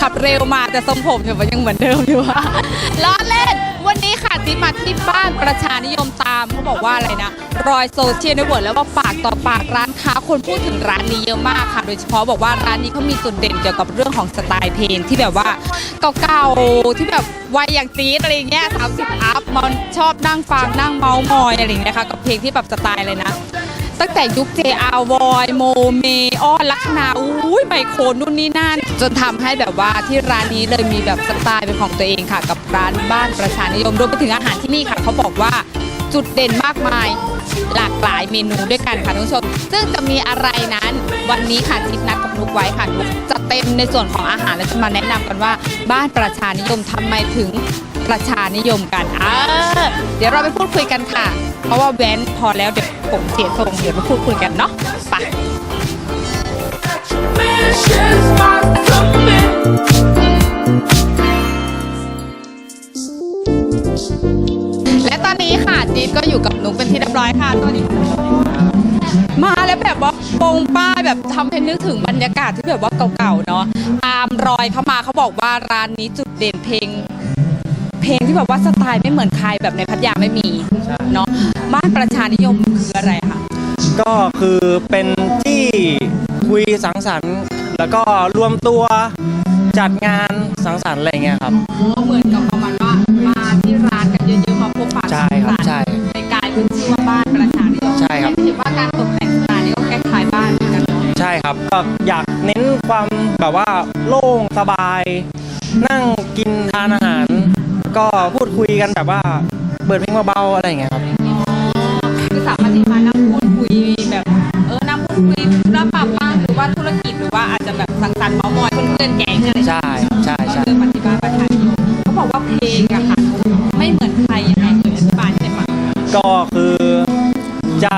ขับเร็วมาแต่ทรงผมเนี่ยมันยังเหมือนเดิมอยู่อะล้อเล่น วันนี้ค่ะจิ๊บมาที่บ้านประชานิยมตามเขาบอกว่าอะไรนะ รอยโซเชียลเน็ตเวิร์กแล้วว่าปากต่อปากร้านค้าคนพูดถึงร้านนี้เยอะมากค่ะ โดยเฉพาะบอกว่าร้านนี้เขามีจุดเด่นเกี่ยวกับเรื่องของสไตล์เพลงที่แบบว่าเก่าๆที่แบบวัยอย่างจี๊ดอะไรเงี้ย30อัพมันชอบนั่งฟังนั่งเมาส์มอยอะไรอย่างเงี้ยค่ะกับเพลงที่แบบสไตล์เลยนะ ตั้งแต่ยุค JR Voy โมเมอ้อนลักษณะอุ้ยไมโครนู่นนี่นั่น จนทำให้แบบว่าที่ร้านนี้เลยมีแบบสไตล์เป็นของตัวเองค่ะ กับร้านบ้านประชานิยมรวมไปถึงอาหารที่นี่ค่ะ เขาบอกว่าจุดเด่นมากมายหลากหลายเมนูด้วยกันค่ะท่านผู้ชม ซึ่งจะมีอะไรนั้นวันนี้ค่ะทิพนัดกับนุกไว้ค่ะนุกจะเต็มในส่วนของอาหารและจะมาแนะนำกันว่าบ้านประชานิยมทำไมถึง ประชานิยมกันเออเดี๋ยวเราไปพูดคุยกันค่ะ เพราะว่าแว้นพอแล้วเดี๋ยวผมเสียทรงเดี๋ยวไปพูดคุยกันเนาะไปและตอนนี้ค่ะจีดก็อยู่กับนุ๊กเป็นที่เรียบร้อยค่ะสวัสดีค่ะมาแล้วแบบว่าโปงป้ายแบบทำให้นึกถึงบรรยากาศที่แบบว่าเก่าๆเนาะตามรอยเข้ามาเขาบอกว่าร้านนี้จุดเด่นเพลง เพลงที่แบบว่าสไตล์ไม่เหมือนใครแบบในพัทยาไม่มีเนาะบ้านประชานิยมคืออะไรคะก็คือเป็นที่คุยสังสรรค์ แล้วก็รวมตัวจัดงานสังสรรค์อะไรเงี้ยครับเหมือนกับประมาณว่ามาที่ร้านกันเยอะๆมาพบปะใช่ครับสังสใช่รรค์ในกลายเป็นชื่อว่าบ้านประชานิยมใช่ครับเห็นว่าการตกแต่งร้านนี้ก็คล้ายๆบ้านเหมือนกันเนาะใช่ครับก็อยากเน้นความแบบว่าโล่งสบาย ก็พูดคุยกันแบบว่าเปิดเพลงเบาๆอะไรเงี้ยครับ คือสามารถที่มานั่งพูดคุยแบบ เออนั่งพูดคุยรับปรับบ้างหรือว่าธุรกิจหรือว่าอาจจะแบบสังสรรค์เมามอยเพื่อนๆแก๊งอะไรใช่ใช่ใช่ ก็คือปฏิบัติประชานิยเขาบอกว่าเพลงอะค่ะไม่เหมือนใครยังไงเคยอธิบายได้ไหมก็คือจะ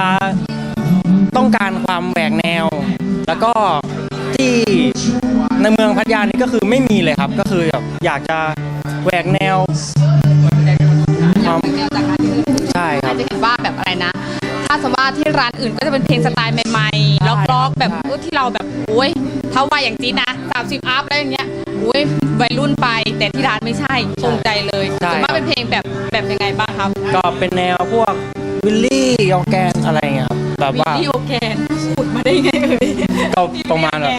ต้องการความแหวกแนว แล้วก็ที่ในเมืองพัทยานี่ก็คือไม่มีเลยครับ ก็คือแบบอยากจะ แหวกแนวความแนวจากร้านอื่นใช่คอารัจบ จะเห็นว่าแบบอะไรนะ ถ้าสมมติว่าที่ร้านอื่นก็จะเป็นเพลงสไตล์ใหม่ๆล็อกๆแบบเออที่เราแบบโอ้ยถ้าวัยอย่างจีดนะ30อัพแล้วอย่างเงี้ยโอ้ยวัยรุ่นไป แต่ที่ร้านไม่ใช่ตรงใจเลยใช่ส่วนมากเป็นเพลงแบบแบบยังไงบ้างครับก็เป็นแนวพวกวิลลี่ยองแกนอะไรเงี้ยครับแบบวิว่า ดีโอแกนขุดมาได้ไงเอ่ยก็ประมาณแบบ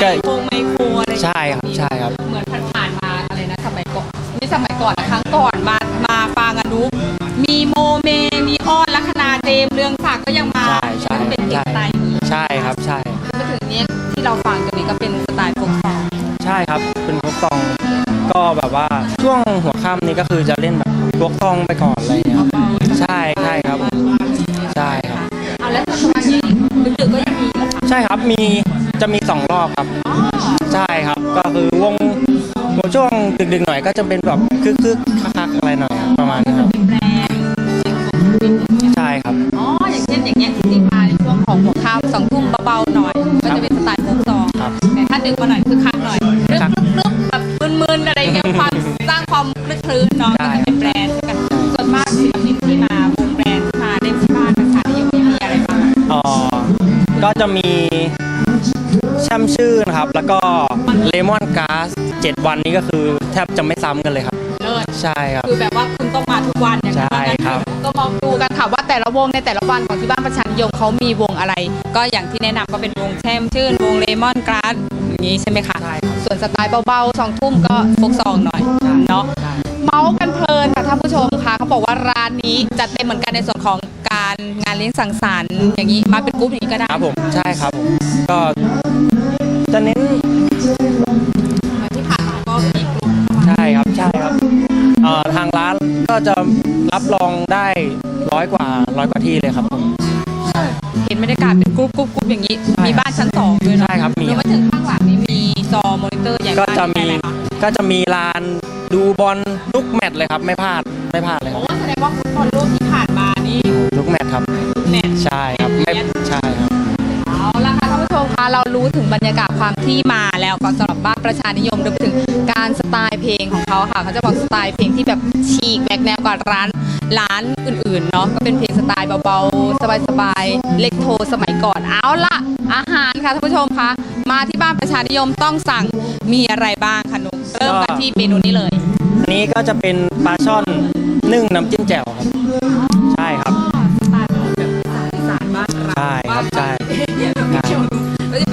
ไมโครไมโครอะไรใช่ครับใช่ครับ เหมือน สมัยก่อนนะครั้งก่อนมามาฟังอนุมีโมเม มีอ้อนลัคนาเจมส์เรืองศักดิ์ก็ยังมาใช่ใช่เป็นเพลงสไตล์นี้ใช่ครับใช่ มาถึงเนี้ยที่เราฟังตัวนี้ก็เป็นสไตล์โฟกซองใช่ครับเป็นพวกซองก็แบบว่าช่วงหัวค่ำนี้ก็คือจะเล่นแบบพวกซองไปก่อนอะไรเงี้ยครับใช่ใช่ครับผมใช่ครับ เอาแล้วตอนนี้ดึกๆก็ยังมีเหรอคะใช่ครับมีจะมีสองรอบครับ ดึกๆหน่อยก็จะเป็นแบบคึกๆคักๆอะไรหน่อยครับประมาณนี้ครับเป็นแบรนด์ใช่ครับ อ๋อ อย่างเช่นอย่างเงี้ยที่ติดมาในช่วงของหัวค่ำสองทุ่มเบาๆหน่อย ก็จะเป็นสไตล์โฟกซองครับ แต่ถ้าดึกมาหน่อยคือคักหน่อยเรื่องครับลึกๆแบบมึนๆอะไรเงี้ยความสร้างความคลึกคลื้นเนาะใช่ก็จะเป็นแบรนด์กันส่วนมากศิลปินที่มาวงแบรนด์ที่มาเล่นที่บ้านประชานิยมมีอะไรบ้างอ๋อ ก็จะมีแช่มชื่นครับ แล้วก็เลมอนก๊าซ7วันนี้ก็คือแทบจะไม่ซ้ำกันเลยครับ เลิศใช่ครับ คือแบบว่าคุณต้องมาทุกวันอย่างนั้นใช่ครับ ก็มองดูกันค่ะว่าแต่ละวงในแต่ละวันของที่บ้านประชานิยมเขามีวงอะไร ก็อย่างที่แนะนำก็เป็นวงแช่มชื่น วงเลมอนกราสอย่างนี้ใช่ไหมคะใช่ครับ ส่วนสไตล์เบาๆสองทุ่มก็โฟกซองหน่อยเนาะ ใช่ เมาส์กันเพลินค่ะท่านผู้ชมค่ะเขาบอกว่าร้านนี้จัดเต็มเหมือนกันในส่วนของการงานเลี้ยงสังสรรค์อย่างนี้มาเป็นกรุ๊ปอย่างนี้ก็ได้ครับผมใช่ครับผมก็จะเน้น ก็จะรับรองได้ร้อยกว่าร้อยกว่าที่เลยครับผม เห็นบรรยากาศเป็นกรุ๊ปกรุ๊ปกรุ๊ปอย่างนี้ ใช่มีบ้านชั้นสองด้วยเนอะใช่ครับมีรวมไปถึงข้างหลังนี้มีจอมอนิเตอร์ใหญ่ก็จะมีอะไรคะก็จะมีลานดูบอลทุกแมตช์เลยครับ ไม่พลาดไม่พลาดเลยคโอ้รับ บรรยากาศความที่มาแล้วก็สำหรับบ้านประชานิยมรวมถึงการสไตล์เพลงของเขาค่ะเขาจะบอกสไตล์เพลงที่แบบฉีกแบกแนวกว่าร้านร้านอื่นๆเนาะก็เป็นเพลงสไตล์เบาๆ สบายๆเล็กโทสมัยก่อนเอาละอาหารค่ะท่านผู้ชมคะมาที่บ้านประชานิยมต้องสั่งมีอะไรบ้างคะนุกเริ่มกันที่เมนูนี้เลย อันนี้ก็จะเป็นปลาช่อนนึ่งน้ำจิ้มแจ่วครับ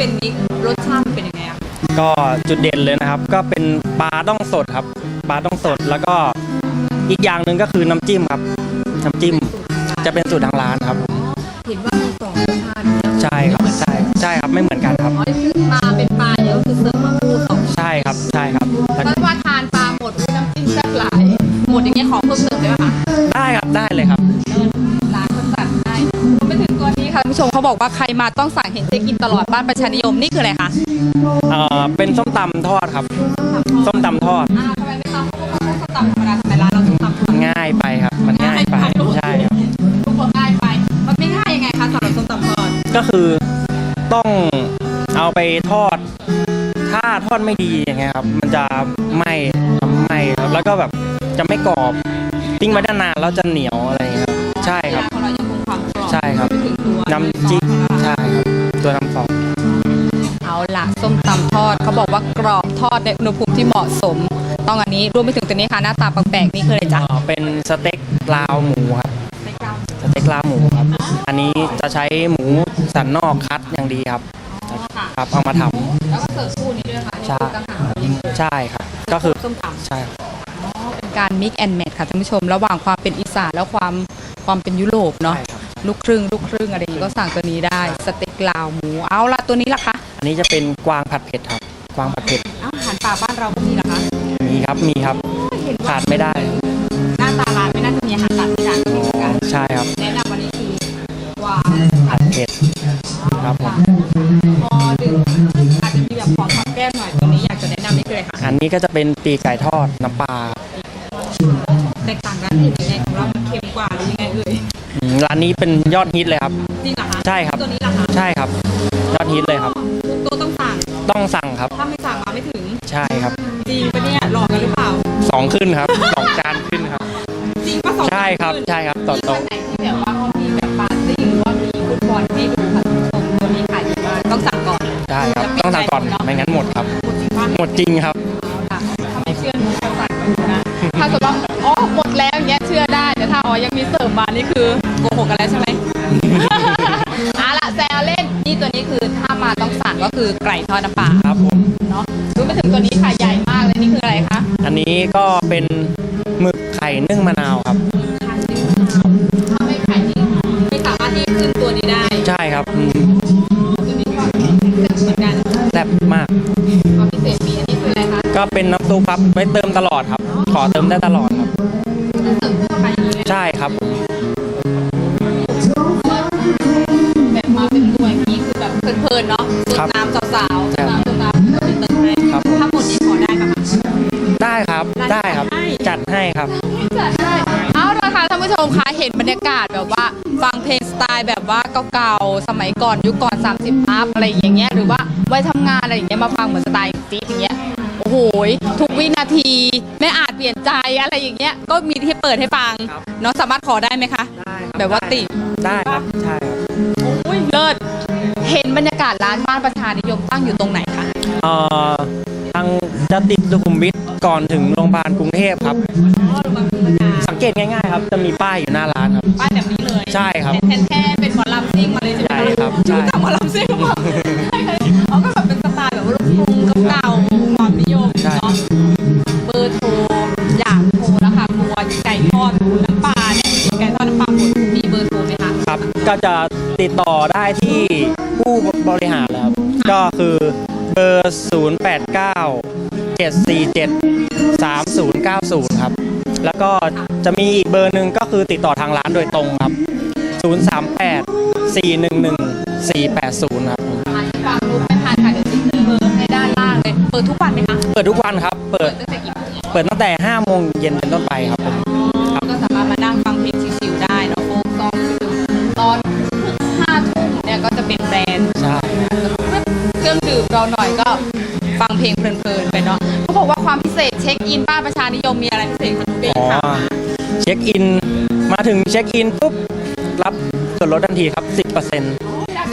เป็นนี้รสชาติมันเป็นยังไงอะก็จุดเด่นเลยนะครับ ก็เป็นปลาต้องสดครับปลาต้องสดแล้วก็อีกอย่างหนึ่งก็คือน้ำจิ้มครับน้ำจิ้มจะเป็นสูตรทางร้านครับ เห็นว่ามีสองรสชาติใช่ครับ บอกว่าใครมาต้องสั่งเห็นเจ๊กินตลอดบ้านประชานิยมนี่คืออะไรคะเอ่อเป็นส้มตำทอดครับ ส้มตำทอดอ้าวทำไมไม่ทำพวกเราส้มตำธรรมดาทำไมร้านเราส้มตำทอดง่ายไปครับ มันง่ายไปใช่ครับ ทุกคนง่ายไป มันไม่ง่ายยังไงคะสำหรับส้มตำทอดก็คือต้องเอาไปทอด ถ้าทอดไม่ดีอย่างเงี้ยครับ มันจะไหม้ทำไหม้ครับแล้วก็แบบจะไม่กรอบทิ้งไว้นานๆแล้วจะเหนียวอะไรอย่างเงี้ยครับใช่ครับ น้ำจิ้มใช่ใช่ครับตัวน้ำซอสเอาล่ะส้มตำทอดเขาบอกว่ากรอบทอดในอุณหภูมิที่เหมาะสม ต้องอันนี้รวมไปถึงตัวนี้ค่ะหน้าตาแปลกๆนี่คืออะไรจ๊ะเอ่อเป็นสเต็กลาวหมูครับสเต็กลาวหมูครับ อันนี้จะใช้หมูสันนอกคัดอย่างดีครับครับเอามาทำแล้วก็เสิร์ฟคู่นี้ด้วยค่ะใช่ต่างหากเลยใช่ครับ ก็คือส้มตำใช่ครับเป็นการ mix and match ค่ะท่านผู้ชม ระหว่างความเป็นอีสานและความความเป็นยุโรปเนาะใช่ครับ ลูกครึ่งลูกครึ่งอะไรอย่างนี้ก็สั่งตัวนี้ได้สเต็กลาวหมูเอาละตัวนี้ล่ะคะอันนี้จะเป็นกวางผัดเผ็ดครับ กวางผัดเผ็ดอาหารป่าบ้านเราก็มีล่ะคะมีครับมีครับเห็นว่าขาดไม่ได้ หน้าตาร้านไม่น่าจะมีอาหารตัดที่ร้านก็มีเหมือนกันใช่ครับ แนะนำวันนี้คือกวางผัดเผ็ดครับผม พอดึงอาจจะมีแบบขอทอดแก้มหน่อยตัวนี้อยากจะแนะนำนี่คืออะไรคะอันนี้ก็จะเป็นปีกไก่ทอดน้ำปลาแตกต่างร้านอื่นยังไง ร้านนี้เป็นยอดฮิตเลยครับ จริงเหรอคะใช่ครับ ตัวนี้ล่ะคะใช่ครับ ยอดฮิตเลยครับ ทุกโต๊ะต้องสั่งต้องสั่งครับ ถ้าไม่สั่งมาไม่ถึง ใช่ครับจริงปะเนี่ยหลอกกันหรือเปล่า สองขึ้นครับ สองจานขึ้นครับ จริงปะสองใช่ครับนใช่ครับต่อมีโต๊ะ วันไหนที่แบบว่าเขามีแบบปาร์ตี้หรือว่ามีฟุตบอลให้ดูค่ะท่านผู้ชมตัวนี้ขายดีมากต้องสั่งก่อนใช่ครับ ต้องสั่งก่อน ไม่งั้นหมดครับ หมดจริงปะหมดจริงครับ เอาล่ะถ้าไม่เชื่อหนูสั่งก่อนนะ ถ้าเกิดว่าอ๋อหมดแล้วอย่างเงี้ยเชื่อได้แต่ถ้าอ๋อยังมีเสริมมานี่คือ โกหกกันแล้วใช่ไหม เอาล่ะแซวเล่นนี่ตัวนี้คือถ้ามาต้องสั่งก็คือไก่ทอดน้ำปลาครับผม เนาะรู้ไปถึงตัวนี้ค่ะใหญ่มากเลยนี่คืออะไรคะอันนี้ก็เป็นหมึกไข่นึ่งมะนาวครับไข่นึ่งมะนาวถ้าไม่ไข่นี่ไม่สามารถที่ขึ้นตัวนี้ได้ใช่ครับอืมตัวนี้ก็เหมือนกันแซ่บมาก ความพิเศษมีอันนี้คืออะไรคะก็เป็นน้ำซุปครับไว้เติมตลอดครับ ขอเติมได้ตลอดครับ เสิร์ฟคู่ไปอย่างนี้เลยใช่ครับแบ แบบว่าเก่าๆ สมัยก่อนยุคก่อน 30อัพอะไรอย่างเงี้ยหรือว่าวัยทำงานอะไรอย่างเงี้ยมาฟังเหมือนสไตล์จี๊ดอย่างเงี้ยโอ้โหทุกวินาทีไม่อาจเปลี่ยนใจอะไรอย่างเงี้ยก็มีที่เปิดให้ฟังครับ เนาะสามารถขอได้ไหมคะ ได้ครับแบบว่าติดได้ครับใช่ครับโอ้ยเลิศเห็นบรรยากาศร้านบ้านประชานิยมตั้งอยู่ตรงไหนคะเอ่อทางจะติดสุขุมวิทก่อนถึงโรงพยาบาลกรุงเทพครับอ๋อโรงพยาบาลพัฒนาสังเกตง่ายๆครับ จะมีป้ายอยู่หน้าร้านครับ ป้ายแบบนี้เลยใช่ครับ แทนแค่เป็น ช่ครับใช่รู้จักหมอลำซิ่งป่ะใช่เลยเขาก็แบบเป็นสไตล์แบบว่าลูกกรุงเก่าๆความนิยมใช่เนาะเบอร์โทรอยากโทรแล้วค่ะครัวไก่ทอดน้ำปลาเนี่ยไก่ทอดน้ำปลาหมดมีเบอร์โทรไหมคะครับ ก็จะติดต่อได้ที่ผู้บริหารแล้วครับก็คือเบอร์ 089 747 3090 ครับ แล้วก็จะมีอีกเบอร์หนึ่งก็คือติดต่อทางร้านโดยตรงครับ 038 411 480 ครับ มาที่ฟังรู้ไม่ทันค่ะเดี๋ยวทิ้งเบอร์ให้ด้านล่างเลย เปิดทุกวันไหมคะเปิดทุกวันครับ เปิด ตั้งแต่กี่โมงเปิดตั้งแต่ 5 โมงเย็นเป็นต้นไปครับผม ครับ ก็สามารถมานั่งฟังเพลงชิวๆได้เนาะโฟกซองชิวๆตอนห้าทุ่มเนี่ยก็จะเป็นแบรนด์ใช่ เครื่องดื่มเราหน่อยก็ฟังเพลงเพลินๆไปเนาะเขาบอกว่าความพิเศษเช็คอินบ้านประชานิยมมีอะไรพิเศษคะทุกเด้งอ๋อค่ะเช็คอิน มาถึงเช็คอินปุ๊บ รับส่วนลดทันทีครับ 10%อยากจ่ายตังค์ที่ฉัน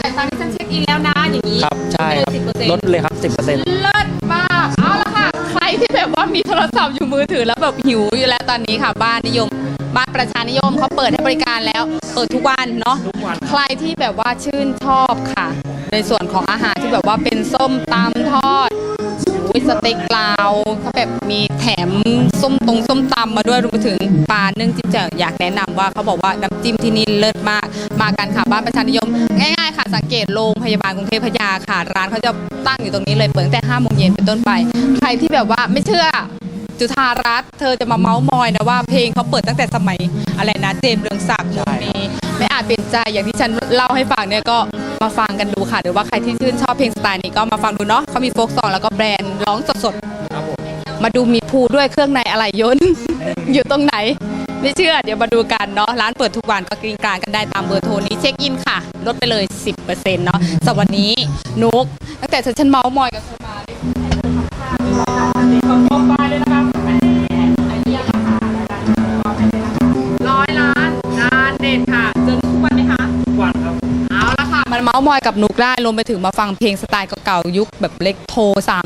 เช็ค ครับ ใช่ครับสิบเปอร์เซ็นต์ลดเลยครับ 10%เลิศมาก เอาละค่ะ ใครที่แบบว่ามีโทรศัพท์อยู่มือถือแล้วแบบหิวอยู่แล้วตอนนี้ค่ะ บ้านนิยม บ้านประชานิยมเขาเปิดให้บริการแล้ว เปิดทุกวันเนาะทุกวันใครที่แบบว่าชื่นชอบค่ะ ในส่วนของอาหารที่แบบว่าเป็นส้มตำทอดอุ้ย สเต็กลาวเขาแบบมีแถมส้มตรงส้มตำมาด้วยรวมไปถึงปลานึ่งจิ้มแจ่วอยากแนะนำว่าเขาบอกว่าน้ำจิ้มที่นี่เลิศมากมากันค่ะบ้านประชานิยม ง่ายๆค่ะสังเกตโรงพยาบาลกรุงเทพพญาค่ะ ร้านเขาจะตั้งอยู่ตรงนี้เลยเปิดตั้งแต่5โมงเย็นเป็นต้นไป ใครที่แบบว่าไม่เชื่อจุธารัตน์เธอจะมาเมาส์มอยนะว่าเพลงเขาเปิดตั้งแต่สมัยอะไรนะเจมส์เรืองศักดิ์วงนี้ไม่อาจเป็นใจอย่างที่ฉันเล่าให้ฟังเนี่ยก็ มาฟังกันดูค่ะ หรือว่าใครที่ชื่นชอบเพลงสไตล์นี้ก็มาฟังดูเนาะเขามีโฟกซองแล้วก็แบรนด์ร้องสดๆมาดูมีภูด้วยเครื่องในอะไรยนต์ อยู่ตรงไหน ไม่เชื่อเดี๋ยวมาดูกันเนาะร้านเปิดทุกวันก็กริงกลางกันได้ตามเบอร์โทรนี้เช็คอินค่ะ ลดไปเลย 10%เนาะสำหรับวันนี้นุกตั้งแต่ฉันเมาส์มอยกับ อยกับนุกได้รวมไปถึงมาฟังเพลงสไตล์เก่าๆยุคแบบเล็กโทร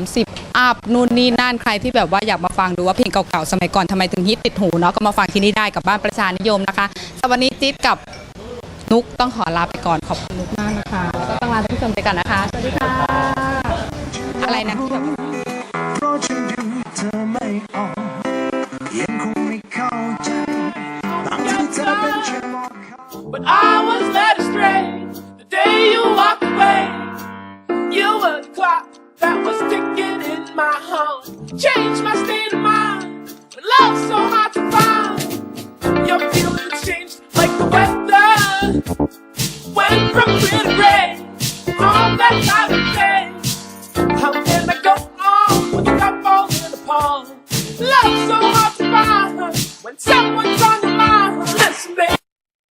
30อัพนู่นนี่นั่นใครที่แบบว่าอยากมาฟังดูว่าเพลงเก่าๆสมัยก่อนทำไมถึงฮิตติดหูเนาะก็มาฟังที่นี่ได้กับบ้านประชานิยมนะคะสำหรับวันนี้จิ๊ดกับนุกต้องขอลาไปก่อนขอบคุณนุกมากนะคะแล้วก็ต้องลาท่านผู้ชมไปก่อนนะคะสวัสดีค่ะอะไรนะที่แบบเพราะฉันดูเธอไม่ออกยังคงไม่เข้าใจบางทีเธอเป็นแค่มองเขา But I was led astray The day you walked away, you were the clock that was ticking in my heart. Changed my state of mind. When love's so hard to find, your feelings changed like the weather. Went from clear to gray.